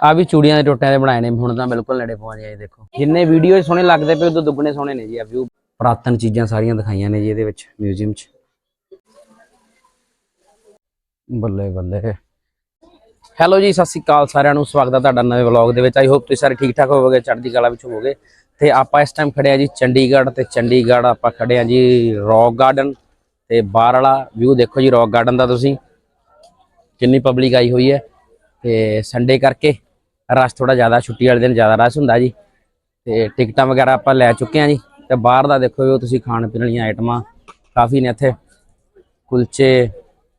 ਆ ਵੀ ਚੂੜੀਆਂ ਦੇ ਟੋਟਿਆਂ ਦੇ ਬਣਾਏ ਨੇ, ਹੁਣ ਤਾਂ ਬਿਲਕੁਲ ਨੇੜੇ ਪਹੁੰਚ ਗਏ ਦੇਖੋ। ਜਿੰਨੇ ਵੀਡੀਓ ਸੋਹਣੇ ਲੱਗਦੇ ਪਏ, ਉਦੋਂ ਦੁੱਗਣੇ ਸੋਹਣੇ ਨੇ ਜੀ, ਆ ਵਿਊ ਪ੍ਰਾਤਨ ਚੀਜ਼ਾਂ ਸਾਰੀਆਂ ਦਿਖਾਈਆਂ ਨੇ ਜੀ ਇਹਦੇ ਵਿੱਚ ਮਿਊਜ਼ੀਅਮ 'ਚ। ਬੱਲੇ ਬੱਲੇ। ਹੈਲੋ ਜੀ, ਸਤਿ ਸ਼੍ਰੀ ਅਕਾਲ ਸਾਰਿਆਂ ਨੂੰ, ਸਵਾਗਤ ਹੈ ਤੁਹਾਡਾ ਨਵੇਂ ਵਲੌਗ ਦੇ ਵਿੱਚ। ਆਈ ਹੋਪ ਤੁਸੀਂ ਸਾਰੇ ਠੀਕ ਠਾਕ ਹੋਵੋਗੇ, ਚੜ੍ਹਦੀ ਕਲਾ ਵਿੱਚ ਹੋਵੋਗੇ। ਤੇ ਆਪਾਂ ਇਸ ਟਾਈਮ ਖੜੇ ਆ ਜੀ ਚੰਡੀਗੜ੍ਹ, ਤੇ ਚੰਡੀਗੜ੍ਹ ਆਪਾਂ ਖੜੇ ਆ ਜੀ ਰੌਕ ਗਾਰਡਨ ਤੇ ਬਾਹਰ ਵਾਲਾ ਵਿਊ ਦੇਖੋ ਜੀ ਰੌਕ ਗਾਰਡਨ ਦਾ ਤੁਸੀਂ, ਕਿੰਨੀ ਪਬਲਿਕ ਆਈ ਹੋਈ ਹੈ। ਤੇ ਸੰਡੇ ਕਰਕੇ ਰਸ਼ ਥੋੜਾ ਜ਼ਿਆਦਾ ਛੁੱਟੀ ਵਾਲੇ ਦਿਨ ਜ਼ਿਆਦਾ ਰਸ਼ ਹੁੰਦਾ ਜੀ। ਤੇ ਟਿਕਟਾਂ ਵਗੈਰਾ ਆਪਾਂ ਲੈ ਚੁੱਕੇ ਆ ਜੀ। ਤੇ ਬਾਹਰ ਦਾ ਦੇਖੋ ਜੋ ਤੁਸੀਂ ਖਾਣ ਪੀਣ ਵਾਲੀਆਂ ਆਈਟਮਾਂ ਕਾਫੀ ਨੇ ਇੱਥੇ। ਕੁਲਚੇ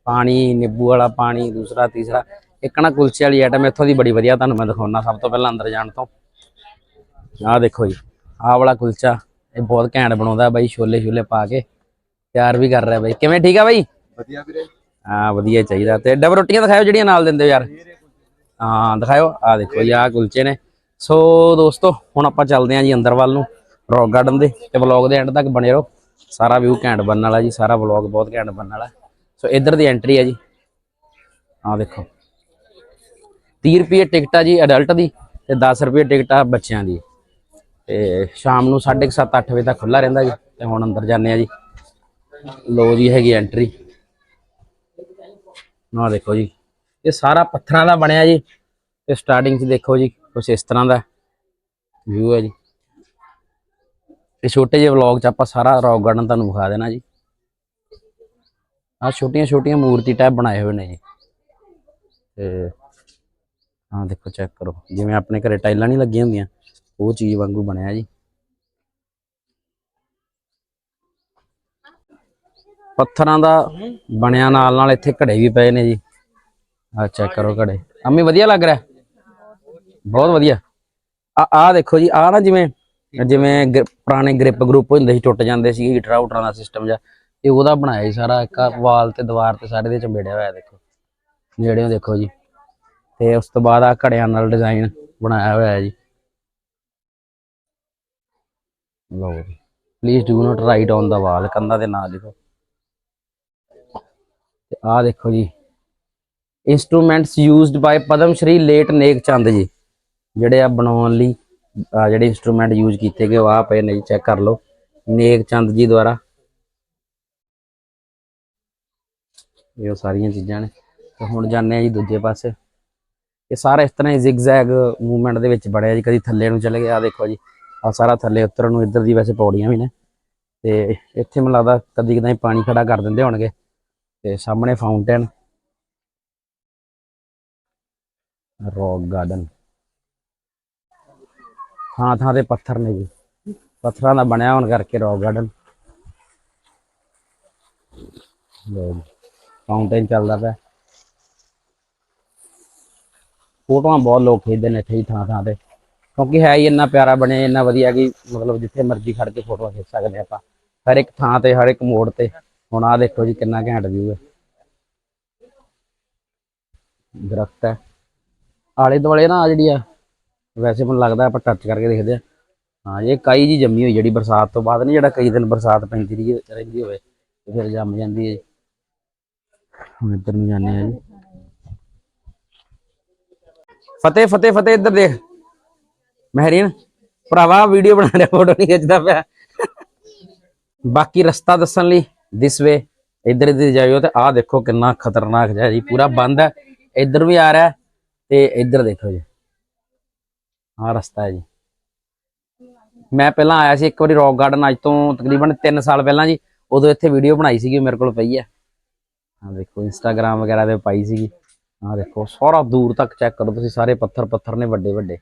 ਪਾਣੀ ਨਿੰਬੂ ਵਾਲਾ ਪਾਣੀ ਦੂਸਰਾ ਤੀਸਰਾ। ਇੱਕ ਨਾ ਕੁਲਚੇ ਵਾਲੀ ਆਈਟਮ ਇੱਥੋਂ ਦੀ ਬੜੀ ਵਧੀਆ ਤੁਹਾਨੂੰ ਮੈਂ ਦਿਖਾਉਣਾ ਸਭ ਤੋਂ ਪਹਿਲਾਂ ਅੰਦਰ ਜਾਣ ਤੋਂ। ਆਹ ਦੇਖੋ ਜੀ ਆਹ ਵਾਲਾ ਕੁਲਚਾ ਇਹ ਬਹੁਤ ਘੈਂਟ ਬਣਾਉਂਦਾ ਬਾਈ ਛੋਲੇ ਛੋਲੇ ਪਾ ਕੇ। ਤਿਆਰ ਵੀ ਕਰ ਰਿਹਾ ਬਾਈ। ਕਿਵੇਂ ਠੀਕ ਆ ਬਾਈ? ਵਧੀਆ ਵੀਰੇ। ਹਾਂ ਵਧੀਆ ਚਾਹੀਦਾ। ਤੇ ਡਬ ਰੋਟੀਆਂ ਦਿਖਾਓ ਜਿਹੜੀਆਂ ਨਾਲ ਦਿੰਦੇ ਹੋ ਯਾਰ। ਹਾਂ ਦਿਖਾਓ ਆ ਦੇਖੋ ਜੀ, ਆਹ ਕੁਲਚੇ ਨੇ। ਸੋ ਦੋਸਤੋ, ਹੁਣ ਆਪਾਂ ਚੱਲਦੇ ਹਾਂ ਜੀ ਅੰਦਰ ਵੱਲ ਨੂੰ, ਰੌਕ ਗਾਰਡਨ ਦੇ, ਤੇ ਵਲੌਗ ਦੇ ਐਂਡ ਤੱਕ ਬਣੇ ਰਹੋ। ਸਾਰਾ ਵਿਊ ਘੈਂਟ ਬਣਨ ਵਾਲਾ ਜੀ, ਸਾਰਾ ਵਲੌਗ ਬਹੁਤ ਘੈਂਟ ਬਣਨ ਵਾਲਾ। ਸੋ ਇੱਧਰ ਦੀ ਐਂਟਰੀ ਹੈ ਜੀ। ਆਹ ਦੇਖੋ। 30 ਰੁਪਏ ਟਿਕਟ ਆ ਜੀ ਅਡਲਟ ਦੀ, ਤੇ 10 ਰੁਪਏ ਟਿਕਟ ਆ ਬੱਚਿਆਂ ਦੀ। ਤੇ ਸ਼ਾਮ ਨੂੰ 7:30 8 ਵਜੇ ਤੱਕ ਖੁੱਲਾ ਰਹਿੰਦਾ ਜੀ, ਤੇ ਹੁਣ ਅੰਦਰ ਜਾਂਦੇ ਆ ਜੀ। ਲੋ ਜੀ, ਹੈਗੀ ਐਂਟਰੀ ਨਾ ਦੇਖੋ ਜੀ। ਇਹ ਸਾਰਾ ਪੱਥਰਾਂ ਦਾ ਬਣਿਆ ਜੀ। ਤੇ ਸਟਾਰਟਿੰਗ 'ਚ ਦੇਖੋ ਜੀ, ਕੁਛ ਇਸ ਤਰ੍ਹਾਂ ਦਾ ਵਿਊ ਹੈ ਜੀ। ਇਹ ਛੋਟੇ ਜਿਹੇ ਵਲੌਗ 'ਚ ਆਪਾਂ ਸਾਰਾ ਰੌਕ ਗਾਰਡਨ ਤੁਹਾਨੂੰ ਵਿਖਾ ਦੇਣਾ ਜੀ। ਆ ਛੋਟੀਆਂ ਛੋਟੀਆਂ ਮੂਰਤੀ ਟਾਈਪ ਬਣਾਏ ਹੋਏ ਨੇ ਜੀ। ਤੇ ਹਾਂ ਦੇਖੋ ਚੈੱਕ ਕਰੋ, ਜਿਵੇਂ ਆਪਣੇ ਘਰੇ ਟਾਈਲਾਂ ਨਹੀਂ ਲੱਗੀਆਂ ਹੁੰਦੀਆਂ, ਉਹ ਚੀਜ਼ ਵਾਂਗੂ ਬਣਿਆ ਜੀ। ਪੱਥਰਾਂ ਦਾ ਬਣਿਆ ਨਾਲ ਨਾਲ ਇੱਥੇ ਘੜੇ ਵੀ ਪਏ ਨੇ ਜੀ। ਆ ਚੈੱਕ ਕਰੋ ਘੜੇ। ਅੰਮੀ ਵਧੀਆ ਲੱਗ ਰਿਹਾ? ਬਹੁਤ ਵਧੀਆ। ਆ ਆ ਦੇਖੋ ਜੀ ਆ ਨਾ ਜਿਵੇਂ ਜਿਵੇਂ ਪੁਰਾਣੇ ਗ੍ਰਿਪ ਗਰੁੱਪ ਹੁੰਦੇ ਸੀ ਟੁੱਟ ਜਾਂਦੇ ਸੀ ਹੀਟਰ ਆਊਟਰਾਂ ਦਾ ਸਿਸਟਮ ਜਾਂ ਇਹ ਉਹਦਾ ਬਣਾਇਆ ਜੀ ਸਾਰਾ ਇੱਕ ਵਾਲ ਤੇ ਦੀਵਾਰ ਤੇ ਸਾਰੇ ਦੇ ਚੰਬੇੜਿਆ ਹੋਇਆ ਦੇਖੋ। ਜਿਹੜਿਓ ਦੇਖੋ ਜੀ। ਤੇ ਉਸ ਤੋਂ ਬਾਅਦ ਆ ਘੜਿਆਂ ਨਾਲ ਡਿਜ਼ਾਈਨ ਬਣਾਇਆ ਹੋਇਆ ਹੈ ਜੀ। ਲਓ ਜੀ। Please do not write on the wall ਕੰਧਾਂ ਦੇ ਨਾਂ ਲਿਖੋ ਤੇ ਆਹ ਦੇਖੋ ਜੀ। Instruments used by Padma Shri late Nek Chand ji ਜਿਹੜੇ ਆ ਬਣਾਉਣ ਲਈ ਆਹ ਜਿਹੜੇ ਇਨਸਟਰੂਮੈਂਟ ਯੂਜ਼ ਕੀਤੇ ਗਏ, ਉਹ ਆ ਪਏ ਨੇ ਜੀ ਚੈੱਕ ਕਰ ਲਓ। ਨੇਕ ਚੰਦ ਜੀ ਦੁਆਰਾ। ਇਹ ਸਾਰੀਆਂ ਚੀਜ਼ਾਂ ਨੇ। ਤੇ ਹੁਣ ਜਾਂਦੇ ਆ ਜੀ ਦੂਜੇ ਪਾਸੇ। ਇਹ ਸਾਰਾ ਇਸ ਤਰ੍ਹਾਂ ਹੀ ਜ਼ਿਗਜ਼ੈਗ ਮੂਵਮੈਂਟ ਦੇ ਵਿੱਚ ਬਣਿਆ ਜੀ। ਕਦੀ ਥੱਲੇ ਨੂੰ ਚਲੇ ਗਿਆ ਦੇਖੋ ਜੀ। ਆ ਸਾਰਾ ਥੱਲੇ ਉਤਰਨ ਨੂੰ ਇੱਧਰ ਦੀ ਵੈਸੇ ਪੌੜੀਆਂ ਵੀ ਨੇ। ਤੇ ਇੱਥੇ ਮੈਨੂੰ ਲੱਗਦਾ ਕਦੀ ਕਦਾਈ ਪਾਣੀ ਖੜਾ ਕਰ ਦਿੰਦੇ ਹੋਣਗੇ। ਤੇ ਸਾਹਮਣੇ ਫਾਊਂਟੇਨ ਰੌਕ ਗਾਰਡਨ। ਥਾਂ ਥਾਂ ਤੇ ਪੱਥਰ ਨੇ ਜੀ। ਪੱਥਰਾਂ ਦਾ ਬਣਿਆ ਹੋਣ ਕਰਕੇ ਰੌਕ ਗਾਰਡਨ। ਫਾਊਂਟੇਨ ਚੱਲਦਾ ਪਿਆ। ਫੋਟੋਆਂ ਬਹੁਤ ਲੋਕ ਖਿੱਚਦੇ ਨੇ ਇੱਥੇ ਹੀ ਥਾਂ ਥਾਂ ਤੇ। ਕਿਉਂਕਿ ਹੈ ਹੀ ਇੰਨਾ ਪਿਆਰਾ ਬਣਿਆ, ਇੰਨਾ ਵਧੀਆ ਕਿ ਮਤਲਬ ਜਿੱਥੇ ਮਰਜ਼ੀ ਖੜ ਕੇ ਫੋਟੋਆਂ ਖਿੱਚ ਸਕਦੇ ਆਪਾਂ। ਹਰ ਇੱਕ ਥਾਂ ਤੇ, ਹਰ ਇੱਕ ਮੋੜ ਤੇ। ਹੁਣ ਆਹ ਦੇਖੋ ਜੀ ਕਿੰਨਾ ਘੈਂਟ ਵਿਊ ਹੈ। ਦਰਖਤ ਹੈ। ਆਲੇ ਦੁਆਲੇ ਨਾ ਆ ਜਿਹੜੀ ਆ, ਵੈਸੇ ਮੈਨੂੰ ਲੱਗਦਾ ਆਪਾਂ ਟੱਚ ਕਰਕੇ ਦੇਖਦੇ ਆ। ਹਾਂ, ਇਹ ਕਾਈ ਜੀ ਜੰਮੀ ਹੋਈ ਜਿਹੜੀ ਬਰਸਾਤ ਤੋਂ ਬਾਅਦ ਨਹੀਂ ਜਿਹੜਾ ਕਈ ਦਿਨ ਬਰਸਾਤ ਪੈਂਦੀ ਰਹੀ ਰਹਿੰਦੀ ਹੋਵੇ, ਤੇ ਫਿਰ ਜੰਮ ਜਾਂਦੀ ਹੈ ਹੁਣ ਇੱਧਰ ਨੂੰ ਜਾਂਦੇ ਆ ਜੀ। ਫਤਿਹ ਫਤਿਹ ਫਤਿਹ ਇੱਧਰ ਦੇਖ। ਮਹਿਰੀਨ, ਭਰਾਵਾ ਵੀਡੀਓ ਬਣਾ ਰਿਹਾ ਫੋਟੋ ਨਹੀਂ ਖਿੱਚਦਾ ਪਿਆ। ਬਾਕੀ ਰਸਤਾ ਦੱਸਣ ਲਈ ਦਿਸ ਵੇ ਇੱਧਰ ਇੱਧਰ ਜਾਇਓ ਤੇ ਆਹ ਦੇਖੋ ਕਿੰਨਾ ਖਤਰਨਾਕ ਜਿਹਾ ਜੀ, ਪੂਰਾ ਬੰਦ ਹੈ। ਇੱਧਰ ਵੀ ਆ ਰਿਹਾ। ਤੇ ਇੱਧਰ ਦੇਖੋ ਜੀ। ਆਹ ਰਸਤਾ ਹੈ ਜੀ। ਮੈਂ ਪਹਿਲਾਂ ਆਇਆ ਸੀ ਇੱਕ ਵਾਰੀ ਰੌਕ ਗਾਰਡਨ, ਅੱਜ ਤੋਂ ਤਕਰੀਬਨ 3 ਸਾਲ ਪਹਿਲਾਂ ਜੀ। ਉਦੋਂ ਇੱਥੇ ਵੀਡੀਓ ਬਣਾਈ ਸੀਗੀ, ਮੇਰੇ ਕੋਲ ਪਈ ਹੈ। ਆਹ ਦੇਖੋ ਇੰਸਟਾਗ੍ਰam ਵਗੈਰਾ ਤੇ ਪਾਈ ਸੀਗੀ। ਆਹ ਦੇਖੋ, ਸਾਰਾ ਦੂਰ ਤੱਕ ਚੈੱਕ ਕਰੋ ਤੁਸੀਂ, ਸਾਰੇ ਪੱਥਰ ਪੱਥਰ ਨੇ ਵੱਡੇ ਵੱਡੇ।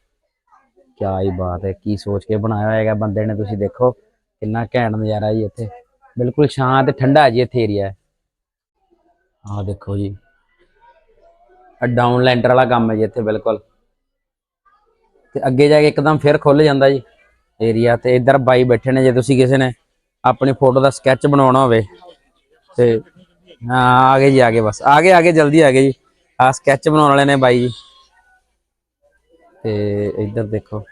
ਕਿਆ ਹੀ ਬਾਤ ਹੈ, ਕੀ ਸੋਚ ਕੇ ਬਣਾਇਆ ਹੋਏਗਾ ਬੰਦੇ ਨੇ, ਤੁਸੀਂ ਦੇਖੋ। ਕਿੰਨਾ ਘੈਂਟ ਨਜ਼ਾਰਾ ਜੀ ਇੱਥੇ। ਬਿਲਕੁਲ ਸ਼ਾਂਤ ਤੇ ਠੰਡਾ ਜੀ ਇੱਥੇ ਏਰੀਆ ਆਹ ਦੇਖੋ ਜੀ। ਡਾਊਨ ਲੈਂਡਰ ਵਾਲਾ ਕੰਮ ਹੈ ਜੀ ਇੱਥੇ ਬਿਲਕੁਲ। ਤੇ ਅੱਗੇ ਜਾ ਕੇ ਇੱਕਦਮ ਫਿਰ ਖੁੱਲ ਜਾਂਦਾ ਜੀ ਏਰੀਆ ਤੇ। ਇੱਧਰ ਬਾਈ ਬੈਠੇ ਨੇ ਜੇ ਤੁਸੀਂ ਕਿਸੇ ਨੇ ਆਪਣੀ ਫੋਟੋ ਦਾ ਸਕੈਚ ਬਣਾਉਣਾ ਹੋਵੇ ਤੇ ਹਾਂ, ਆ ਗਏ ਜੀ, ਆ ਗਏ ਬਸ। ਆ ਗਏ ਆ ਗਏ, ਜਲਦੀ ਆ ਗਏ ਜੀ। ਆ ਸਕੈਚ ਬਣਾਉਣ ਵਾਲੇ ਨੇ ਬਾਈ ਜੀ। ਤੇ ਇੱਧਰ ਦੇਖੋ।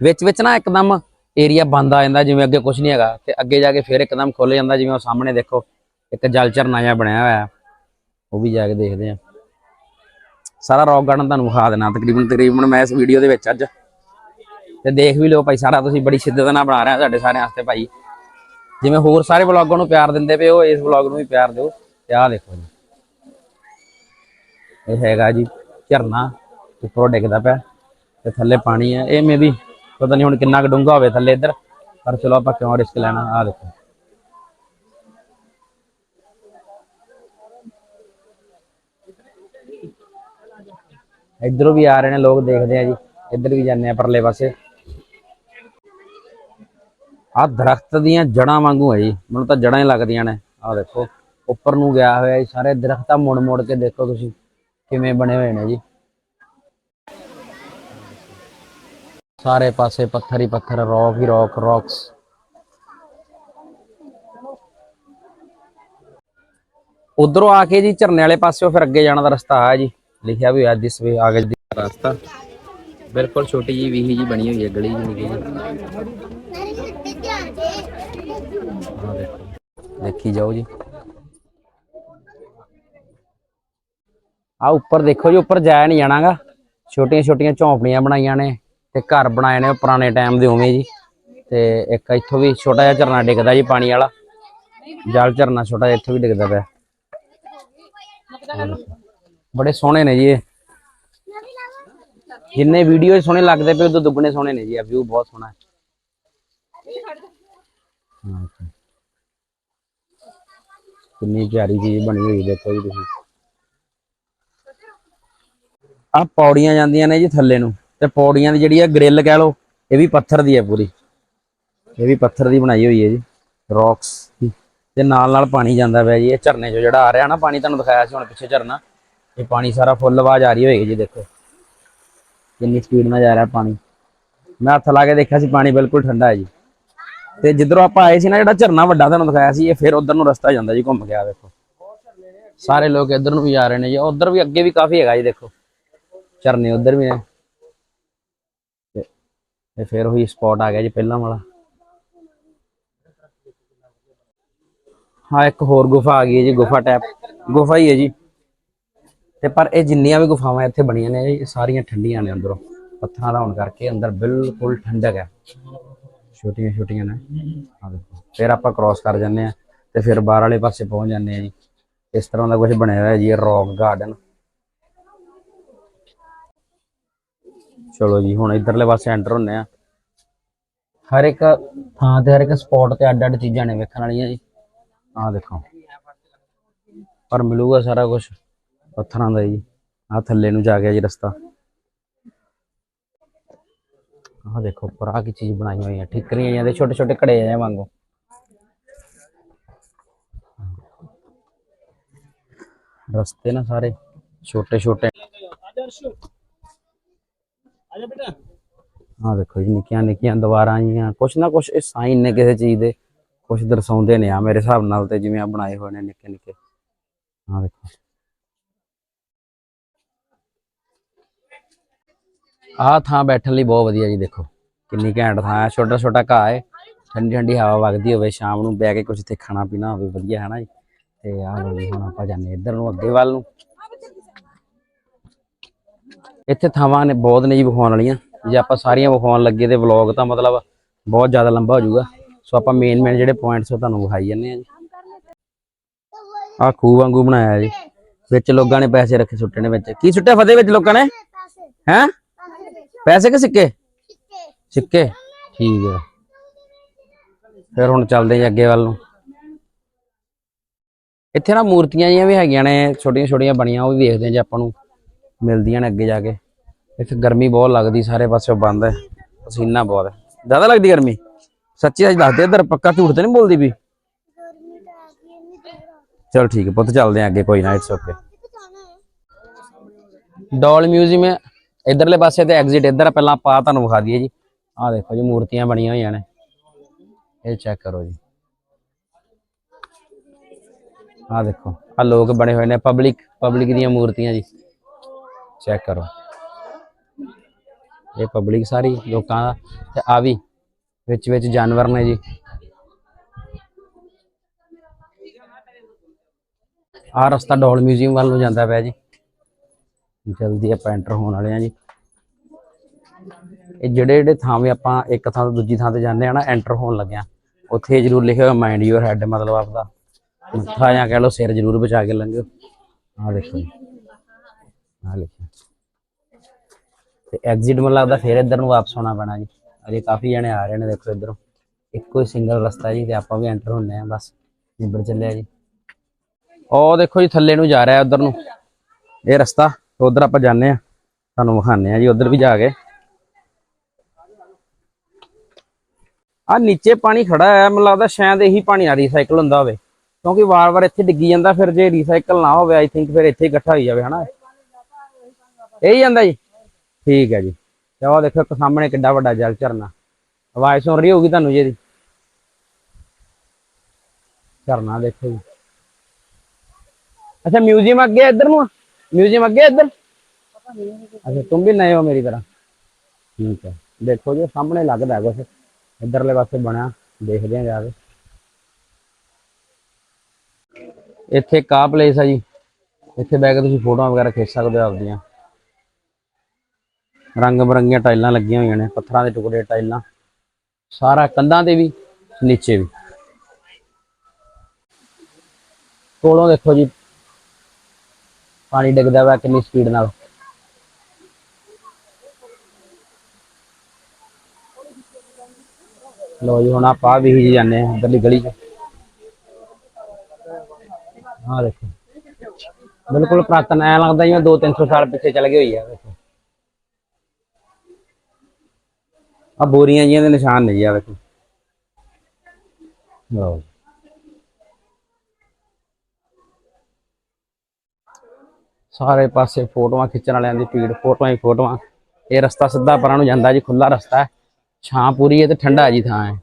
ਵਿੱਚ ਵਿੱਚ ਨਾ ਇੱਕਦਮ ਏਰੀਆ ਬੰਦ ਆ ਜਾਂਦਾ ਜਿਵੇਂ ਅੱਗੇ ਕੁਝ ਨਹੀਂ ਹੈਗਾ। ਤੇ ਅੱਗੇ ਜਾ ਕੇ ਫਿਰ ਇੱਕਦਮ ਖੁੱਲ ਜਾਂਦਾ ਜਿਵੇਂ ਉਹ ਸਾਹਮਣੇ ਦੇਖੋ। ਇੱਕ ਜਲ ਝਰਨਾ ਜਿਹਾ ਬਣਿਆ ਹੋਇਆ। ਉਹ ਵੀ ਜਾ ਕੇ ਦੇਖਦੇ ਆ ਸਾਰਾ ਰੌਕ ਗਾਰਡਨ ਤੁਹਾਨੂੰ ਵਿਖਾ ਦੇਣਾ, ਤਕਰੀਬਨ ਤਕਰੀਬਨ ਮੈਂ ਇਸ ਵੀਡੀਓ ਦੇ ਵਿੱਚ ਅੱਜ। ਤੇ ਦੇਖ ਵੀ ਲਿਓ ਭਾਈ ਸਾਰਾ ਤੁਸੀਂ ਬੜੀ ਸ਼ਿੱਦਤ ਨਾਲ ਬਣਾ ਰਹੇ ਹੋ ਸਾਡੇ ਸਾਰਿਆਂ ਵਾਸਤੇ ਭਾਈ। ਜਿਵੇਂ ਹੋਰ ਸਾਰੇ ਵਲੌਗਾਂ ਨੂੰ ਪਿਆਰ ਦਿੰਦੇ ਪਏ ਹੋ, ਇਸ ਵਲੌਗ ਨੂੰ ਵੀ ਪਿਆਰ ਦਿਓ। ਤੇ ਆਹ ਦੇਖੋ ਜੀ। ਇਹ ਹੈਗਾ ਜੀ ਝਰਨਾ, ਉੱਪਰੋਂ ਡਿੱਗਦਾ ਪਿਆ ਤੇ ਥੱਲੇ ਪਾਣੀ ਹੈ। ਇਹ ਮੇ ਵੀ ਪਤਾ ਨਹੀਂ ਹੁਣ ਕਿੰਨਾ ਕੁ ਡੂੰਘਾ ਹੋਵੇ ਥੱਲੇ ਇੱਧਰ, ਪਰ ਚਲੋ ਆਪਾਂ ਕਿਉਂ ਰਿਸਕ ਲੈਣਾ, ਆਹ ਦੇਖੋ। ਇੱਧਰੋਂ ਵੀ ਆ ਰਹੇ ਨੇ, ਲੋਕ ਦੇਖਦੇ ਆ ਜੀ। ਇੱਧਰ ਵੀ ਜਾਂਦੇ ਆ ਪਰਲੇ ਪਾਸੇ। ਆ ਦਰਖਤ ਦੀਆਂ ਜੜਾਂ ਵਾਂਗੂ ਹੈ ਜੀ। ਮੈਨੂੰ ਤਾਂ ਜੜਾਂ ਹੀ ਲੱਗਦੀਆਂ ਨੇ। ਆਹ ਦੇਖੋ, ਉੱਪਰ ਨੂੰ ਗਿਆ ਹੋਇਆ ਜੀ ਸਾਰੇ ਦਰਖਤਾਂ ਮੁੜ ਮੁੜ ਕੇ ਦੇਖੋ ਤੁਸੀਂ, ਕਿਵੇਂ ਬਣੇ ਹੋਏ ਨੇ ਜੀ। ਸਾਰੇ ਪਾਸੇ ਪੱਥਰ ਹੀ ਪੱਥਰ, ਰੌਕ ਹੀ ਰੌਕ ਰੌਕਸ ਉਧਰੋਂ ਆ ਕੇ ਜੀ ਝਰਨੇ ਵਾਲੇ ਪਾਸਿਓ ਫਿਰ ਅੱਗੇ ਜਾਣ ਦਾ ਰਸਤਾ ਆ ਜੀ। ਲਿਖਿਆ ਵੀ ਹੋਇਆ ਦਿਸ ਵੇ ਆਗੇ ਦੀ ਰਸਤਾ। ਬਿਲਕੁਲ ਛੋਟੀ ਜੀ ਵੀਹੀ ਜੀ ਬਣੀ ਹੋਈ ਹੈ, ਗਲੀ ਜੀ ਨਿੱਕੀ ਜੀ ਦੇਖੀ ਜਾਓ ਜੀ। ਆ ਉੱਪਰ ਦੇਖੋ ਜੀ, ਉੱਪਰ ਜਾਇਆ ਨਹੀਂ ਜਾਣਾਗਾ। ਛੋਟੀਆਂ ਛੋਟੀਆਂ ਝੌਂਪੜੀਆਂ ਬਣਾਈਆਂ ਨੇ ਤੇ ਘਰ ਬਣਾਏ ਨੇ ਪੁਰਾਣੇ ਟਾਈਮ ਦੇ ਉਵੇਂ ਜੀ। ਤੇ ਇੱਕ ਇੱਥੋਂ ਵੀ ਛੋਟਾ ਜਿਹਾ ਝਰਨਾ ਡਿੱਗਦਾ ਜੀ ਪਾਣੀ ਵਾਲਾ। ਜਲ ਝਰਨਾ ਛੋਟਾ ਜਿਹਾ ਇੱਥੋਂ ਵੀ ਡਿੱਗਦਾ ਪਿਆ। ਬੜੇ ਸੋਹਣੇ ਨੇ ਜੀ ਇਹ। ਜਿੰਨੇ ਵੀਡੀਓ ਸੋਹਣੇ ਲੱਗਦੇ ਪਏ, ਉਦੋਂ ਦੁੱਗਣੇ ਸੋਹਣੇ ਨੇ ਜੀ ਆ ਵਿਊ ਬਹੁਤ ਸੋਹਣਾ ਹੈ। ਕਿੰਨੀ ਪਿਆਰੀ ਚੀਜ਼ ਬਣੀ ਹੋਈ ਦੇਖੋ ਜੀ ਤੁਸੀਂ। ਆ ਪੌੜੀਆਂ ਜਾਂਦੀਆਂ ਨੇ ਜੀ ਥੱਲੇ ਨੂੰ, ਤੇ ਪੌੜੀਆਂ ਦੀ ਜਿਹੜੀ ਆ ਗ੍ਰਿਲ ਕਹਿ ਲਓ, ਇਹ ਵੀ ਪੱਥਰ ਦੀ ਹੈ ਪੂਰੀ। ਇਹ ਵੀ ਪੱਥਰ ਦੀ ਬਣਾਈ ਹੋਈ ਹੈ ਜੀ ਰੌਕਸ ਦੀ। ਤੇ ਨਾਲ ਨਾਲ ਪਾਣੀ ਜਾਂਦਾ ਪਿਆ ਜੀ, ਇਹ ਝਰਨੇ 'ਚੋਂ ਜਿਹੜਾ ਆ ਰਿਹਾ ਨਾ, ਪਾਣੀ ਤੁਹਾਨੂੰ ਦਿਖਾਇਆ ਸੀ ਹੁਣ ਪਿੱਛੇ ਝਰਨਾ। ਇਹ ਪਾਣੀ ਸਾਰਾ ਫੁੱਲ ਆਵਾਜ਼ ਆ ਰਹੀ ਹੋਏਗੀ ਜੀ, ਦੇਖੋ। ਕਿੰਨੀ ਸਪੀਡ ਨਾਲ ਜਾ ਰਿਹਾ ਪਾਣੀ। ਮੈਂ ਹੱਥ ਲਾ ਕੇ ਦੇਖਿਆ ਸੀ, ਪਾਣੀ ਬਿਲਕੁਲ ਠੰਡਾ ਹੈ ਜੀ। ਤੇ ਜਿੱਧਰੋਂ ਆਪਾਂ ਆਏ ਸੀ ਨਾ, ਜਿਹੜਾ ਝਰਨਾ ਵੱਡਾ ਤੁਹਾਨੂੰ ਦਿਖਾਇਆ ਸੀ, ਇਹ ਫਿਰ ਉਧਰ ਨੂੰ ਰਸਤਾ ਜਾਂਦਾ ਜੀ, ਘੁੰਮ ਗਿਆ ਦੇਖੋ ਸਾਰੇ ਲੋਕ ਇੱਧਰ ਨੂੰ ਵੀ ਆ ਰਹੇ ਨੇ ਜੀ। ਉਧਰ ਵੀ ਅੱਗੇ ਵੀ ਕਾਫੀ ਹੈਗਾ ਜੀ, ਦੇਖੋ। ਝਰਨੇ ਉਧਰ ਵੀ ਨੇ। ਤੇ ਫਿਰ ਉਹੀ ਸਪੌਟ ਆ ਗਿਆ ਜੀ, ਪਹਿਲਾਂ ਵਾਲਾ। ਹਾਂ, ਇੱਕ ਹੋਰ ਗੁਫਾ ਆ ਗਈ ਹੈ ਜੀ, ਗੁਫਾ ਟੈਪ ਗੁਫਾ ਹੀ ਹੈ ਜੀ। ਤੇ ਪਰ ਇਹ ਜਿੰਨੀਆਂ ਵੀ ਗੁਫਾਵਾਂ ਇੱਥੇ ਬਣੀਆਂ ਨੇ, ਇਹ ਸਾਰੀਆਂ ਠੰਡੀਆਂ ਨੇ ਅੰਦਰੋਂ। ਪੱਥਰਾਂ ਦਾ ਹੋਣ ਕਰਕੇ ਅੰਦਰ ਬਿਲਕੁਲ ਠੰਡਕ ਹੈ। ਛੋਟੀਆਂ ਛੋਟੀਆਂ ਨੇ। ਆ ਦੇਖੋ, ਫਿਰ ਆਪਾਂ ਕ੍ਰਾਸ ਕਰ ਜਾਂਦੇ ਆ ਤੇ ਫਿਰ ਬਾਹਰ ਵਾਲੇ ਪਾਸੇ ਪਹੁੰਚ ਜਾਂਦੇ ਆ ਜੀ। ਇਸ ਤਰ੍ਹਾਂ ਦਾ ਕੁਝ ਬਣਿਆ ਹੋਇਆ ਜੀ ਰੌਕ ਗਾਰਡਨ ਚਲੋ ਜੀ, ਹੁਣ ਇਧਰਲੇ ਪਾਸੇ ਐਂਟਰ ਹੁੰਨੇ ਆ ਹਰ ਇੱਕ ਥਾਂ ਤੇ, ਹਰ ਇੱਕ ਸਪੌਟ ਤੇ ਅੱਡ ਅੱਡ ਚੀਜ਼ਾਂ ਨੇ ਵੇਖਣ ਵਾਲੀਆਂ ਜੀ। ਆਹ ਦੇਖੋ। ਪਰ ਮਿਲੂਗਾ ਸਾਰਾ ਕੁਝ ਪੱਥਰਾਂ ਦਾ ਜੀ। ਆ ਥੱਲੇ ਨੂੰ ਜਾ ਗਿਆ ਜੀ ਰਸਤਾ। ਆਹ ਦੇਖੋ ਉੱਪਰ ਆ ਕੀ ਚੀਜ਼ ਬਣਾਈ ਹੋਈ ਹੈ ਠਿਕਰੀਆਂ ਜਾਂਦੇ ਛੋਟੇ ਛੋਟੇ ਘੜੇ ਆ ਵਾਂਗੂ। ਰਸਤੇ ਨਾ ਸਾਰੇ ਛੋਟੇ ਛੋਟੇ ਆਹ ਦੇਖੋ ਜੀ ਨਿੱਕੀਆਂ ਨਿੱਕੀਆਂ ਦੀਵਾਰਾਂ ਜੀਆਂ। ਕੁਛ ਨਾ ਕੁਛ ਇਹ ਸਾਈਨ ਨੇ ਕਿਸੇ ਚੀਜ਼ ਦੇ। ਕੁਛ ਦਰਸਾਉਂਦੇ ਨੇ ਆ ਮੇਰੇ ਹਿਸਾਬ ਨਾਲ ਤੇ ਜਿਵੇਂ ਆ ਬਣਾਏ ਹੋਏ ਨੇ ਨਿੱਕੇ ਨਿੱਕੇ ਆਹ ਦੇਖੋ। ਆਹ ਥਾਂ ਬੈਠਣ ਲਈ ਬਹੁਤ ਵਧੀਆ ਜੀ, ਦੇਖੋ। ਕਿੰਨੀ ਘੈਂਟ ਥਾਂ ਹੈ, ਛੋਟਾ ਛੋਟਾ ਘਾਹ ਹੈ। ਠੰਡੀ ਠੰਡੀ ਹਵਾ ਵਗਦੀ ਹੋਵੇ, ਸ਼ਾਮ ਨੂੰ ਬਹਿ ਕੇ ਕੁਝ ਇੱਥੇ ਖਾਣਾ ਪੀਣਾ ਹੋਵੇ, ਵਧੀਆ, ਹੈ ਨਾ ਜੀ? ਤੇ ਆਹ ਲਓ ਜੀ, ਹੁਣ ਆਪਾਂ ਜਾਂਦੇ ਇੱਧਰ ਨੂੰ, ਅੱਗੇ ਵੱਲ ਨੂੰ। ਇੱਥੇ ਥਾਵਾਂ ਨੇ ਬਹੁਤ ਨੇ ਜੀ ਵਿਖਾਉਣ ਵਾਲੀਆਂ। ਜੇ ਆਪਾਂ ਸਾਰੀਆਂ ਵਿਖਾਉਣ ਲੱਗੇ ਤੇ ਵਲੌਗ ਤਾਂ ਮਤਲਬ ਬਹੁਤ ਜ਼ਿਆਦਾ ਲੰਬਾ ਹੋ ਜਾਊਗਾ। ਸੋ ਆਪਾਂ ਮੇਨ ਮੇਨ ਜਿਹੜੇ ਪੁਆਇੰਟਸ ਉਹ ਤੁਹਾਨੂੰ ਵਿਖਾਈ ਜਾਂਦੇ ਆ ਜੀ। ਆਹ ਖੂਹ ਵਾਂਗੂ ਬਣਾਇਆ ਜੀ। ਵਿੱਚ ਲੋਕਾਂ ਨੇ ਪੈਸੇ ਰੱਖੇ ਸੁੱਟੇ ਨੇ ਵਿੱਚ। ਕੀ ਸੁੱਟਿਆ ਫਤਿਹ ਵਿੱਚ ਲੋਕਾਂ ਨੇ? ਹੈ? ਪੈਸੇ ਕਿ ਸਿੱਕੇ? ਸਿੱਕੇ। ਠੀਕ ਹੈ। ਫਿਰ ਹੁਣ ਚੱਲਦੇ ਹਾਂ ਅੱਗੇ ਵੱਲ ਨੂੰ। ਇੱਥੇ ਨਾ ਮੂਰਤੀਆਂ ਜੀਆਂ ਵੀ ਹੈਗੀਆਂ ਨੇ ਛੋਟੀਆਂ ਛੋਟੀਆਂ ਬਣੀਆਂ ਉਹ ਵੀ ਵੇਖਦੇ ਹਾਂ ਜੇ ਆਪਾਂ ਨੂੰ। ਮਿਲਦੀਆਂ ਨੇ ਅੱਗੇ ਜਾ ਕੇ। ਇੱਥੇ ਗਰਮੀ ਬਹੁਤ ਲੱਗਦੀ ਸਾਰੇ ਪਾਸੇ ਬੰਦ ਹੈ। ਪਸੀਨਾ ਬਹੁਤ ਹੈ। ਜ਼ਿਆਦਾ ਲੱਗਦੀ ਗਰਮੀ? ਸੱਚੀ ਅੱਜ ਦੱਸਦੇ ਇੱਧਰ ਪੱਕਾ ਝੂਠ ਤੇ ਨਹੀਂ ਬੋਲਦੀ ਵੀ? ਚਲ ਠੀਕ ਹੈ ਪੁੱਤ ਚੱਲਦੇ ਹਾਂ ਅੱਗੇ ਕੋਈ ਨਾ ਇਟਸ ਓਕੇ ਡੋਲ ਮਿਊਜ਼ੀਅਮ ਹੈ। ਇਧਰਲੇ ਪਾਸੇ ਤੇ ਐਗਜ਼ਿਟ ਇੱਧਰ ਪਹਿਲਾਂ ਆਪਾਂ ਤੁਹਾਨੂੰ ਵਿਖਾ ਦਈਏ ਜੀ। ਆਹ ਦੇਖੋ ਜੀ, ਮੂਰਤੀਆਂ ਬਣੀਆਂ ਹੋਈਆਂ ਨੇ। ਇਹ ਚੈੱਕ ਕਰੋ ਜੀ। ਆਹ ਦੇਖੋ ਆ ਲੋਕ ਬਣੇ ਹੋਏ ਨੇ ਪਬਲਿਕ ਪਬਲਿਕ ਦੀਆਂ ਮੂਰਤੀਆਂ ਜੀ। ਚੈੱਕ ਕਰੋ। ਇਹ ਪਬਲਿਕ ਸਾਰੀ ਲੋਕਾਂ ਦਾ। ਤੇ ਆ ਵੀ ਵਿੱਚ ਵਿੱਚ ਜਾਨਵਰ ਨੇ ਜੀ। ਆਹ ਰਸਤਾ ਡੋਲ ਮਿਊਜ਼ੀਅਮ ਵੱਲ ਨੂੰ ਜਾਂਦਾ ਪਿਆ ਜੀ। ਜਲਦੀ ਆਪਾਂ ਐਂਟਰ ਹੋਣ ਵਾਲੇ ਆ ਜੀ। ਇਹ ਜਿਹੜੇ ਜਿਹੜੇ ਥਾਂ ਵੀ ਆਪਾਂ ਇੱਕ ਥਾਂ ਤੋਂ ਦੂਜੀ ਥਾਂ ਤੇ ਜਾਂਦੇ ਆ ਨਾ ਐਂਟਰ ਹੋਣ ਲੱਗਿਆ ਉੱਥੇ ਜ਼ਰੂਰ ਲਿਖਿਆ ਹੋਇਆ ਮਾਈਂਡ ਯੂਅਰ ਹੈਡ ਮਤਲਬ ਆਪਦਾ। ਮੱਥਾ ਜਾਂ ਕਹਿ ਲਓ, ਸਿਰ ਜ਼ਰੂਰ ਬਚਾ ਕੇ ਲੰਘਿਓ। ਆਹ ਦੇਖੋ ਜੀ। ਲਿਖਿਆ। ਤੇ ਐਗਜ਼ਿਟ ਮੈਨੂੰ ਲੱਗਦਾ ਫਿਰ ਇੱਧਰ ਨੂੰ ਵਾਪਸ ਆਉਣਾ ਪੈਣਾ ਜੀ। ਅਜੇ ਕਾਫੀ ਜਣੇ ਆ ਰਹੇ ਨੇ, ਦੇਖੋ ਇੱਧਰੋਂ। ਇੱਕੋ ਹੀ ਸਿੰਗਲ ਰਸਤਾ ਜੀ, ਤੇ ਆਪਾਂ ਵੀ ਐਂਟਰ ਹੁੰਨੇ ਆ ਬਸ। ਨਿਬੜ ਚੱਲਿਆ ਜੀ। ਉਹ ਦੇਖੋ ਜੀ, ਥੱਲੇ ਨੂੰ ਜਾ ਰਿਹਾ ਉਧਰ ਨੂੰ। ਇਹ ਰਸਤਾ। ਉਧਰ ਆਪਾਂ ਜਾਣੇ ਆ ਤੁਹਾਨੂੰ ਵਿਖਾਣੇ ਆ ਜੀ, ਉਧਰ ਵੀ ਜਾ ਕੇ। ਆ ਨੀਚੇ ਪਾਣੀ ਖੜਾ ਹੈ, ਮੈਨੂੰ ਲੱਗਦਾ ਸ਼ਾਇਦ ਇਹੀ ਪਾਣੀ ਆ ਰੀਸਾਈਕਲ ਹੁੰਦਾ ਹੋਵੇ। ਕਿਉਂਕਿ ਵਾਰ-ਵਾਰ ਇੱਥੇ ਡਿੱਗੀ ਜਾਂਦਾ, ਫਿਰ ਜੇ ਰੀਸਾਈਕਲ ਨਾ ਹੋਵੇ ਆਈ ਥਿੰਕ ਫਿਰ ਇੱਥੇ ਇਕੱਠਾ ਹੋਈ ਜਾਵੇ, ਹਨਾ? ਇਹ ਹੀ ਜਾਂਦਾ ਜੀ। ਠੀਕ ਹੈ ਜੀ। ਚਲੋ ਦੇਖੋ ਇੱਕ ਸਾਹਮਣੇ ਕਿੱਡਾ ਵੱਡਾ ਜਲ ਝਰਨਾ। ਆਵਾਜ਼ ਸੁਣ ਰਹੀ ਹੋਊਗੀ ਤੁਹਾਨੂੰ ਜੀ ਝਰਨਾ ਦੇਖੋ ਜੀ। ਅੱਛਾ, ਮਿਊਜ਼ੀਅਮ ਅੱਗੇ ਇੱਧਰ ਨੂੰ म्यूजियम अगे है इधर अच्छा तुम भी नए हो मेरी तरह ठीक है देखो जी सामने लगता है कुछ इधरले पासे बनया देखते हैं जाके ਇੱਥੇ ਕਾ ਪਲੇਸ ਆ ਜੀ ਇੱਥੇ ਬਹਿ ਕੇ ਤੁਸੀਂ ਫੋਟੋਆਂ ਵਗੈਰਾ ਖਿੱਚ ਸਕਦੇ ਹੋ ਆਪਦੀਆਂ ਰੰਗ ਬਰੰਗੀਆਂ ਟਾਈਲਾਂ ਲੱਗੀਆਂ ਹੋਈਆਂ ਨੇ ਪੱਥਰਾਂ ਦੇ ਟੁਕੜੇ ਟਾਈਲਾਂ ਸਾਰਾ ਕੰਧਾਂ ਤੇ ਵੀ ਨੀਚੇ ਵੀ ਕੋਲੋਂ ਦੇਖੋ ਜੀ ਪਾਣੀ ਡਿੱਗਦਾ ਵਾ ਕਿੰਨੀ ਸਪੀਡ ਨਾਲ। ਲੋ ਜੀ, ਹੁਣ ਆਪਾਂ ਵੀ ਹੀ ਜਾਂਦੇ ਆ ਇਧਰਲੀ ਗਲੀ 'ਚ। ਹਾਂ ਦੇਖੋ। ਬਿਲਕੁਲ ਪ੍ਰਾਤਨ, ਐ ਲੱਗਦਾ ਜਿਵੇਂ 2-300 ਸਾਲ ਪਿੱਛੇ ਚੱਲ ਗਈ ਹੋਈ ਆ ਦੇਖੋ ਆ ਬੋਰੀਆਂ ਜੀਆਂ ਦੇ ਨਿਸ਼ਾਨ ਨੇ ਜੀ ਆ ਦੇਖੋ ਲਓ ਸਾਰੇ ਪਾਸੇ ਫੋਟੋਆਂ ਖਿੱਚਣ ਵਾਲਿਆਂ ਦੀ ਭੀੜ, ਫੋਟੋਆਂ ਹੀ ਫੋਟੋਆਂ। ਇਹ ਰਸਤਾ ਸਿੱਧਾ ਪਰਾਂ ਨੂੰ ਜਾਂਦਾ ਜੀ ਖੁੱਲਾ ਰਸਤਾ ਹੈ। ਛਾਂ ਪੂਰੀ ਹੈ ਤੇ ਠੰਡਾ ਜੀ ਥਾਂ ਹੈ।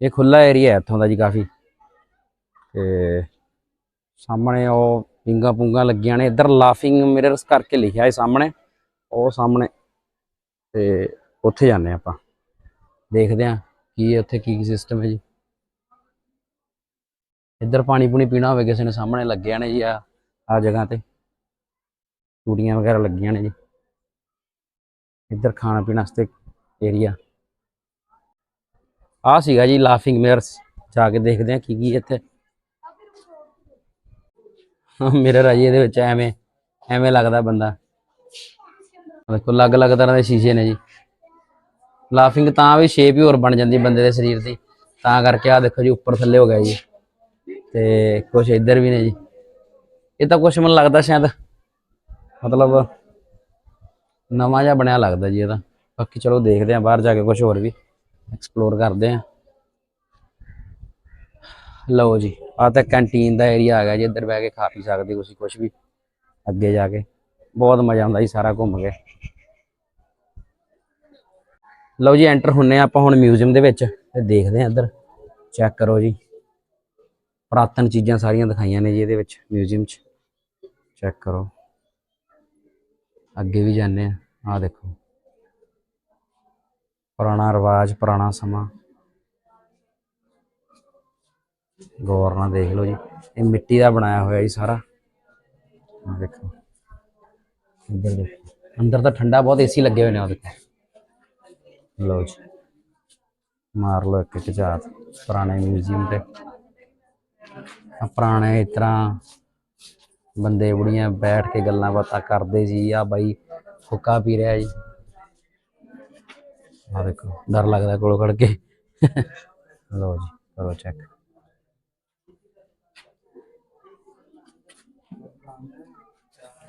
ਇਹ ਖੁੱਲਾ ਏਰੀਆ ਹੈ ਇੱਥੋਂ ਦਾ ਜੀ ਕਾਫੀ। ਤੇ ਸਾਹਮਣੇ ਉਹ ਪਿੰਗਾ ਪੁੰਗਾ ਲੱਗੀਆਂ ਨੇ। ਇੱਧਰ ਲਾਫਿੰਗ ਮਿਰਰਸ ਕਰਕੇ ਲਿਖਿਆ ਹੈ ਸਾਹਮਣੇ। ਉਹ ਸਾਹਮਣੇ। ਤੇ ਉੱਥੇ ਜਾਂਦੇ ਆਪਾਂ। ਦੇਖਦੇ ਹਾਂ ਕੀ ਉੱਥੇ ਕੀ ਕੀ ਸਿਸਟਮ ਹੈ ਜੀ। ਇੱਧਰ ਪਾਣੀ ਪੂਣੀ ਪੀਣਾ ਹੋਵੇ, ਕਿਸੇ ਨੇ ਸਾਹਮਣੇ ਲੱਗਿਆ ਨੇ ਜੀ ਆ ਆ ਜਗ੍ਹਾ ਤੇ। ਟੂੜੀਆਂ ਵਗੈਰਾ ਲੱਗੀਆਂ ਨੇ ਜੀ। ਇੱਧਰ ਖਾਣਾ ਪੀਣ ਵਾਸਤੇ ਏਰੀਆ ਆ ਸੀਗਾ ਜੀ ਲਾਫਿੰਗ ਮਿਰਰਸ ਜਾ ਕੇ ਦੇਖਦੇ ਆ ਕੀ ਕੀ ਇੱਥੇ। ਮਿਰਰ ਆ ਜੀ, ਇਹਦੇ ਵਿੱਚ ਐਵੇਂ ਐਵੇਂ ਲੱਗਦਾ ਬੰਦਾ। ਦੇਖੋ, ਅਲੱਗ ਅਲੱਗ ਤਰ੍ਹਾਂ ਦੇ ਸ਼ੀਸ਼ੇ ਨੇ ਜੀ। ਲਾਫਿੰਗ ਤਾਂ ਵੀ ਸ਼ੇਪ ਹੀ ਹੋਰ ਬਣ ਜਾਂਦੀ ਬੰਦੇ ਦੇ ਸਰੀਰ ਦੀ। ਤਾਂ ਕਰਕੇ ਆ ਦੇਖੋ ਜੀ, ਉੱਪਰ ਥੱਲੇ ਹੋ ਗਿਆ ਜੀ। ਤੇ ਕੁਝ ਇੱਧਰ ਵੀ ਨੇ ਜੀ। ਇਹ ਤਾਂ ਕੁਝ ਮੈਨੂੰ ਲੱਗਦਾ ਸ਼ਾਇਦ ਮਤਲਬ ਨਵਾਂ ਜਿਹਾ ਬਣਿਆ ਲੱਗਦਾ ਜੀ ਇਹਦਾ ਬਾਕੀ ਚਲੋ ਦੇਖਦੇ ਆਂ ਬਾਹਰ ਜਾ ਕੇ ਕੁਝ ਹੋਰ ਵੀ ਐਕਸਪਲੋਰ ਕਰਦੇ ਆਂ ਲਓ ਜੀ ਆ ਤਾਂ ਕੈਂਟੀਨ ਦਾ ਏਰੀਆ ਆ ਗਿਆ ਜੀ, ਇੱਧਰ ਬਹਿ ਕੇ ਖਾ ਪੀ ਸਕਦੇ ਤੁਸੀਂ ਕੁਝ ਵੀ, ਅੱਗੇ ਜਾ ਕੇ। ਬਹੁਤ ਮਜ਼ਾ ਆਉਂਦਾ ਜੀ ਸਾਰਾ ਘੁੰਮ ਕੇ। ਲਓ ਜੀ ਐਂਟਰ ਹੁੰਨੇ ਆ ਆਪਾਂ ਹੁਣ ਮਿਊਜ਼ੀਅਮ ਦੇ ਵਿੱਚ ਤੇ ਦੇਖਦੇ ਆਂ ਇੱਧਰ। ਚੈੱਕ ਕਰੋ ਜੀ। ਪੁਰਾਤਨ ਚੀਜ਼ਾਂ ਸਾਰੀਆਂ ਦਿਖਾਈਆਂ ਨੇ ਜੀ ਇਹਦੇ ਵਿੱਚ ਮਿਊਜ਼ੀਅਮ 'ਚ। ਚੈੱਕ ਕਰੋ। ਅੱਗੇ ਵੀ ਜਾਂਦੇ ਆ। ਆਹ ਦੇਖੋ। ਪੁਰਾਣਾ ਰਿਵਾਜ, ਪੁਰਾਣਾ ਸਮਾਂ। ਗੌਰ ਨਾਲ ਦੇਖ ਲਓ ਜੀ। ਇਹ ਮਿੱਟੀ ਦਾ ਬਣਾਇਆ ਹੋਇਆ ਜੀ ਸਾਰਾ। ਆਹ ਦੇਖੋ। ਅੰਦਰ ਦੇਖੋ। ਅੰਦਰ ਤਾਂ ਠੰਡਾ ਬਹੁਤ ਏਸੀ ਲੱਗੇ ਹੋਏ ਨੇ ਉਹਦੇ 'ਤੇ। ਲਓ ਜੀ। ਮਾਰ ਲਓ ਇੱਕ ਇੱਕ ਝਾਤ ਪੁਰਾਣੇ ਮਿਊਜ਼ੀਅਮ ਤੇ। ਆ ਪੁਰਾਣੇ ਇਸ ਤਰ੍ਹਾਂ ਬੰਦੇ ਬੁੜੀਆਂ ਬੈਠ ਕੇ ਗੱਲਾਂ ਬਾਤਾਂ ਕਰਦੇ ਸੀ, ਆ ਬਾਈ ਹੁੱਕਾ ਪੀ ਰਿਹਾ ਜੀ। ਆ ਦੇਖੋ, ਡਰ ਲੱਗਦਾ ਕੋਲ ਖੜ ਕੇ। ਲਓ ਜੀ, ਕਰੋ ਚੈੱਕ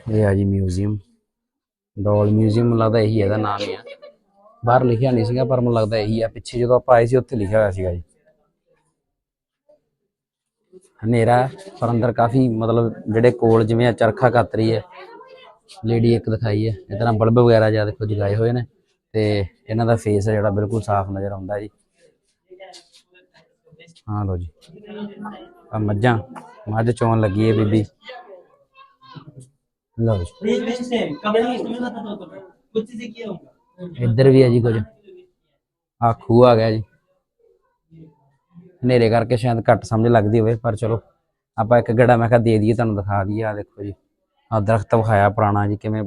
ਇਹ ਆ ਜੀ ਮਿਊਜ਼ੀਅਮ ਡੋਲ ਮਿਊਜ਼ੀਅਮ ਮੈਨੂੰ ਲੱਗਦਾ ਇਹੀ ਇਹਦਾ ਨਾਮ ਹੀ ਆ। ਬਾਹਰ ਲਿਖਿਆ ਨਹੀਂ ਸੀਗਾ, ਪਰ ਮੈਨੂੰ ਲੱਗਦਾ ਇਹੀ ਆ। ਪਿੱਛੇ ਜਦੋਂ ਆਪਾਂ ਆਏ ਸੀ, ਉੱਥੇ ਲਿਖਿਆ ਹੋਇਆ ਸੀਗਾ ਜੀ। ਹਨੇਰਾ ਪਰ ਅੰਦਰ ਕਾਫੀ ਮਤਲਬ ਜਿਹੜੇ ਕੋਲ ਜਿਵੇਂ ਆ ਚਰਖਾ ਕਾਤਰੀ ਹੈ ਲੇਡੀ ਇੱਕ ਦਿਖਾਈ ਹੈ ਇਸ ਤਰ੍ਹਾਂ ਬਲਬ ਵਗੈਰਾ ਜਿਆ ਦੇਖੋ ਜਗਾਏ ਹੋਏ ਨੇ ਤੇ ਇਹਨਾਂ ਦਾ ਫੇਸ ਹੈ ਜਿਹੜਾ ਬਿਲਕੁਲ ਸਾਫ਼ ਨਜ਼ਰ ਆਉਂਦਾ ਜੀ। ਹਾਂ ਲੋ ਜੀ। ਆ ਮੱਝਾਂ ਮੱਝ ਚੋਣ ਲੱਗੀ ਹੈ ਬੀਬੀ। ਲਓ ਜੀ। ਇੱਧਰ ਵੀ ਹੈ ਜੀ ਕੁਝ। ਆ ਖੂਹ ਆ ਗਿਆ ਜੀ। ਹਨੇਰੇ ਕਰਕੇ ਸ਼ਾਇਦ ਘੱਟ ਸਮਝ ਲੱਗਦੀ ਹੋਵੇ, ਪਰ ਚਲੋ, ਆਪਾਂ ਇੱਕ ਗੜਾ ਮੈਂ ਕਿਹਾ ਦੇ ਦਈਏ, ਤੁਹਾਨੂੰ ਦਿਖਾ ਦਈਏ ਆ ਦੇਖੋ ਜੀ। ਆ ਦਰਖਤ ਵਿਖਾਇਆ ਪੁਰਾਣਾ ਜੀ, ਕਿਵੇਂ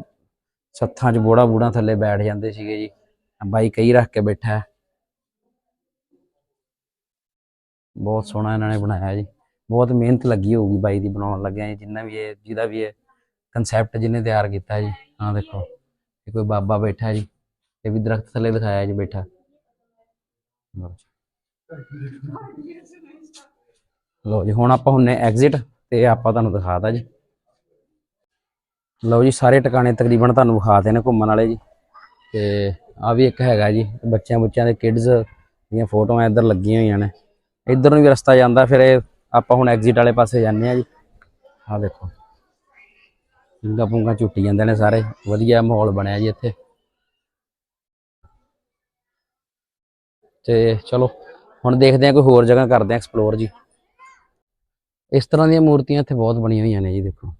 ਸੱਥਾਂ 'ਚ ਬੋੜਾ ਬੂੜਾ ਥੱਲੇ ਬੈਠ ਜਾਂਦੇ ਸੀਗੇ ਜੀ। ਬਾਈ ਕਈ ਰੱਖ ਕੇ ਬੈਠਾ ਹੈ। ਬਹੁਤ ਸੋਹਣਾ ਇਹਨਾਂ ਨੇ ਬਣਾਇਆ ਜੀ। ਬਹੁਤ ਮਿਹਨਤ ਲੱਗੀ ਹੋਊਗੀ ਬਾਈ ਦੀ ਬਣਾਉਣ ਲੱਗਿਆ ਜੀ, ਜਿੰਨਾ ਵੀ ਇਹ, ਜਿਹਦਾ ਵੀ ਇਹ ਕਨਸੈਪਟ ਜਿਹਨੇ ਤਿਆਰ ਕੀਤਾ ਜੀ। ਆਹ ਦੇਖੋ, ਇਹ ਕੋਈ ਬਾਬਾ ਬੈਠਾ ਜੀ, ਇਹ ਵੀ ਦਰਖਤ ਥੱਲੇ ਦਿਖਾਇਆ ਜੀ ਬੈਠਾ। ਲਓ ਜੀ। ਹੁਣ ਆਪਾਂ ਹੁੰਨੇ ਐਗਜ਼ਿਟ ਤੇ ਆਪਾਂ ਤੁਹਾਨੂੰ ਦਿਖਾਤਾ ਜੀ। ਲਓ ਜੀ, ਸਾਰੇ ਟਿਕਾਣੇ ਤਕਰੀਬਨ ਤੁਹਾਨੂੰ ਵਿਖਾਤੇ ਨੇ ਘੁੰਮਣ ਵਾਲੇ ਜੀ। ਤੇ ਆ ਵੀ ਇੱਕ ਹੈਗਾ ਜੀ, ਬੱਚਿਆਂ ਬੱਚਿਆਂ ਦੇ ਕਿਡਸ ਦੀਆਂ ਫੋਟੋਆਂ ਇੱਧਰ ਲੱਗੀਆਂ ਹੋਈਆਂ ਨੇ। ਇੱਧਰ ਨੂੰ ਵੀ ਰਸਤਾ ਜਾਂਦਾ, ਫਿਰ ਆਪਾਂ ਹੁਣ ਐਗਜ਼ਿਟ ਵਾਲੇ ਪਾਸੇ ਜਾਂਦੇ ਆ ਜੀ। ਆਹ ਦੇਖੋ ਪਿੰਗਾ ਪੁੰਗਾ ਝੁੱਟੀ ਜਾਂਦੇ ਨੇ ਸਾਰੇ, ਵਧੀਆ ਮਾਹੌਲ ਬਣਿਆ ਜੀ ਇੱਥੇ। ਤੇ ਚਲੋ ਹੁਣ ਦੇਖਦੇ ਆ ਕੋਈ ਹੋਰ ਜਗ੍ਹਾ ਕਰਦੇ ਆ ਐਕਸਪਲੋਰ ਜੀ। ਇਸ ਤਰ੍ਹਾਂ ਦੀਆਂ ਮੂਰਤੀਆਂ ਇੱਥੇ ਬਹੁਤ ਬਣੀਆਂ ਹੋਈਆਂ ਨੇ ਜੀ, ਦੇਖੋ।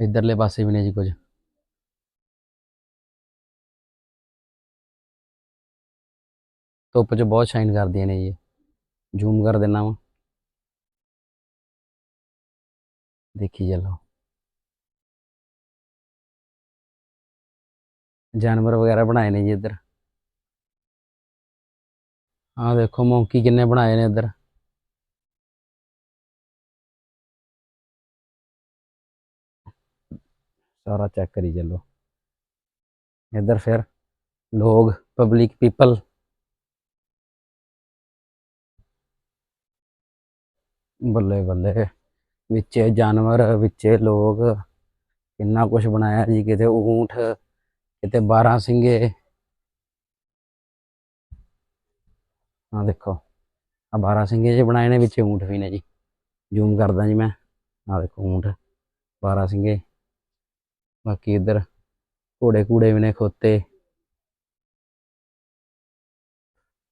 ਇਧਰਲੇ ਪਾਸੇ ਵੀ ਨੇ ਜੀ ਕੁਝ। ਧੁੱਪ 'ਚ ਬਹੁਤ ਸ਼ਾਈਨ ਕਰਦੀਆਂ ਨੇ ਜੀ। ਜ਼ੂਮ ਕਰ ਦੇਣਾ ਵਾ। ਦੇਖੀ ਚੱਲੋ। ਜਾਨਵਰ ਵਗੈਰਾ ਬਣਾਏ ਨੇ ਜੀ ਇੱਧਰ। ਆਹ ਦੇਖੋ ਮੌਂਕੀ ਕਿੰਨੇ ਬਣਾਏ ਨੇ ਇੱਧਰ। ਸਾਰਾ ਚੈੱਕ ਕਰੀ ਚੱਲੋ। ਇੱਧਰ ਫਿਰ ਲੋਗ ਪਬਲਿਕ ਪੀਪਲ ਬੱਲੇ ਬੱਲੇ, ਵਿੱਚ ਜਾਨਵਰ, ਵਿੱਚ ਲੋਕ ਕਿੰਨਾ ਕੁਝ ਬਣਾਇਆ ਜੀ, ਕਿਤੇ ਊਂਠ। ਕਿਤੇ 12 ਸਿੰਘੇ। ਆ ਦੇਖੋ ਆ 12 ਸਿੰਘੇ ਜੇ ਬਣਾਏ ਨੇ, ਵਿੱਚ ਊਂਠ ਵੀ ਨੇ ਜੀ। ਜ਼ੂਮ ਕਰਦਾ ਜੀ ਮੈਂ। ਆ ਦੇਖੋ ਊਂਠ 12 ਸਿੰਘੇ। ਬਾਕੀ ਇੱਧਰ ਘੋੜੇ ਕੂੜੇ ਵੀ ਨੇ, ਖੋਤੇ।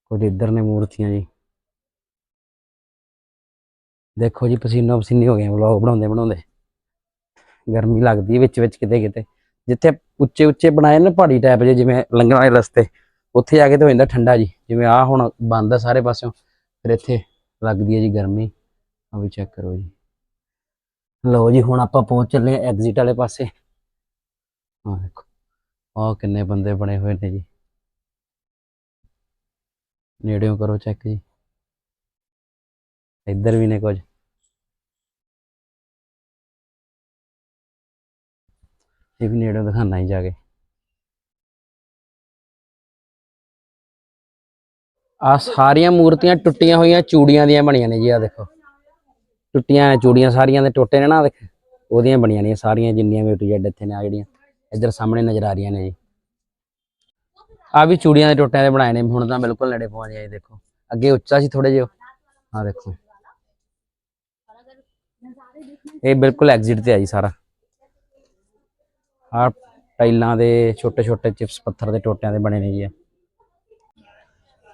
ਕੁਝ ਇੱਧਰ ਨੇ ਮੂਰਤੀਆਂ ਜੀ। ਦੇਖੋ ਜੀ, ਪਸੀਨਾ ਪਸੀਨੀ ਹੋ ਗਏ ਵਲੌਗ ਬਣਾਉਂਦੇ ਬਣਾਉਂਦੇ। ਗਰਮੀ ਲੱਗਦੀ ਵਿੱਚ ਵਿੱਚ ਕਿਤੇ ਕਿਤੇ। ਜਿੱਥੇ ਉੱਚੇ ਉੱਚੇ ਬਣਾਏ ਨੇ ਪਹਾੜੀ ਟਾਈਪ ਜੇ ਜਿਵੇਂ ਲੰਘਣ ਵਾਲੇ ਰਸਤੇ। ਉੱਥੇ ਜਾ ਕੇ ਤੇ ਹੋ ਜਾਂਦਾ ਠੰਡਾ ਜੀ। ਜਿਵੇਂ ਆ ਹੁਣ ਬੰਦ ਆ ਸਾਰੇ ਪਾਸਿਓਂ, ਫਿਰ ਇੱਥੇ ਲੱਗਦੀ ਹੈ ਜੀ ਗਰਮੀ। ਆ ਵੀ ਚੈੱਕ ਕਰੋ ਜੀ। ਲਓ ਜੀ, ਹੁਣ ਆਪਾਂ ਪਹੁੰਚ ਚੱਲੇ ਆ ਐਗਜ਼ਿਟ ਵਾਲੇ ਪਾਸੇ। ਆ ਦੇਖੋ ਆ ਕਿੰਨੇ ਬੰਦੇ ਬਣੇ ਹੋਏ ਨੇ ਜੀ। ਨੇੜਿਓਂ ਕਰੋ ਚੈੱਕ ਜੀ। ਇੱਧਰ ਵੀ ਨੇ ਕੁਝ। ਇਹ ਵੀ ਨੇੜਿਓਂ ਦਿਖਾਣਾ ਹੀ ਜਾ ਕੇ। ਆ ਸਾਰੀਆਂ ਮੂਰਤੀਆਂ ਟੁੱਟੀਆਂ ਹੋਈਆਂ, ਚੂੜੀਆਂ ਦੀਆਂ ਬਣੀਆਂ ਨੇ ਜੀ ਆ ਦੇਖੋ। ਟੁੱਟੀਆਂ ਚੂੜੀਆਂ ਸਾਰੀਆਂ ਦੇ ਟੁੱਟੇ ਨੇ ਨਾ ਦੇਖ। ਉਹਦੀਆਂ ਬਣੀਆਂ ਨੇ ਸਾਰੀਆਂ, ਜਿੰਨੀਆਂ ਵੀ ਟੂ ਇੱਥੇ ਨੇ ਆ ਜਿਹੜੀਆਂ ਇੱਧਰ ਸਾਹਮਣੇ ਨਜ਼ਰ ਆ ਰਹੀਆਂ ਨੇ ਜੀ। ਆ ਵੀ ਚੂੜੀਆਂ ਦੇ ਟੁੱਟਿਆਂ ਦੇ ਬਣਾਏ ਨੇ, ਹੁਣ ਤਾਂ ਬਿਲਕੁਲ ਨੇੜੇ ਪਹੁੰਚ ਜੀ ਦੇਖੋ। ਅੱਗੇ ਉੱਚਾ ਸੀ ਥੋੜੇ ਜਿਹਾ ਆ ਦੇਖੋ। ਇਹ ਬਿਲਕੁਲ ਐਗਜ਼ਿਟ ਤੇ ਆ ਜੀ ਸਾਰਾ। ਆ ਟਾਈਲਾਂ ਦੇ ਛੋਟੇ ਛੋਟੇ ਚਿਪਸ ਪੱਥਰ ਦੇ ਟੋਟਿਆਂ ਦੇ ਬਣੇ ਨੇ ਜੀ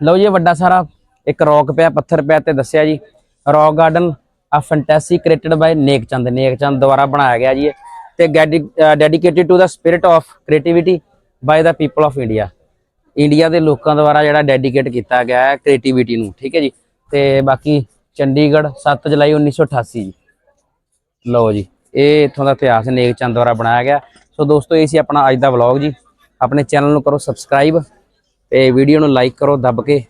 ਲਓ ਜੀ ਵੱਡਾ ਸਾਰਾ ਇੱਕ ਰੌਕ ਪਿਆ, ਪੱਥਰ ਪਿਆ ਤੇ ਦੱਸਿਆ ਜੀ ਰੌਕ ਗਾਰਡਨ, ਆ ਫੈਂਟੈਸੀ ਕ੍ਰੀਏਟਡ ਬਾਈ ਨੇਕਚੰਦ ਨੇਕਚੰਦ ਦੁਆਰਾ ਬਣਾਇਆ ਗਿਆ ਜੀ ਤੇ dedicated to the spirit of creativity by the people of India India ਦੇ ਲੋਕਾਂ ਦੁਆਰਾ ਜਿਹੜਾ ਡੈਡੀਕੇਟ ਕੀਤਾ ਗਿਆ ਹੈ ਕ੍ਰੀਏਟੀਵਿਟੀ ਨੂੰ, ਠੀਕ ਹੈ ਜੀ। ਤੇ ਬਾਕੀ ਚੰਡੀਗੜ੍ਹ 7 ਜੁਲਾਈ 1988 ਜੀ। ਲਓ ਜੀ, ਇਹ ਇਥੋਂ ਦਾ ਇਤਿਹਾਸ ਨੇਕ ਚੰਦ ਦੁਆਰਾ ਬਣਾਇਆ ਗਿਆ। ਸੋ ਦੋਸਤੋ, ਇਹ ਸੀ ਆਪਣਾ ਅੱਜ ਦਾ ਵਲੌਗ ਜੀ। ਆਪਣੇ ਚੈਨਲ ਨੂੰ ਕਰੋ ਸਬਸਕ੍ਰਾਈਬ ਤੇ ਵੀਡੀਓ ਨੂੰ ਲਾਈਕ ਕਰੋ ਦੱਬ ਕੇ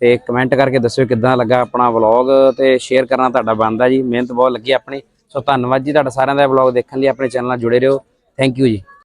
ਤੇ ਕਮੈਂਟ ਕਰਕੇ ਦੱਸਿਓ ਕਿੱਦਾਂ ਲੱਗਾ ਆਪਣਾ ਵਲੌਗ ਤੇ ਸ਼ੇਅਰ ਕਰਨਾ ਤੁਹਾਡਾ ਬਣਦਾ ਜੀ। ਮਿਹਨਤ ਬਹੁਤ ਲੱਗੀ ਆਪਣੀ। ਸੋ ਧੰਨਵਾਦ ਜੀ ਤੁਹਾਡਾ ਸਾਰਿਆਂ ਦਾ ਵਲੌਗ ਦੇਖਣ ਲਈ। ਆਪਣੇ ਚੈਨਲ ਨਾਲ ਜੁੜੇ ਰਹੋ। ਥੈਂਕ ਯੂ ਜੀ।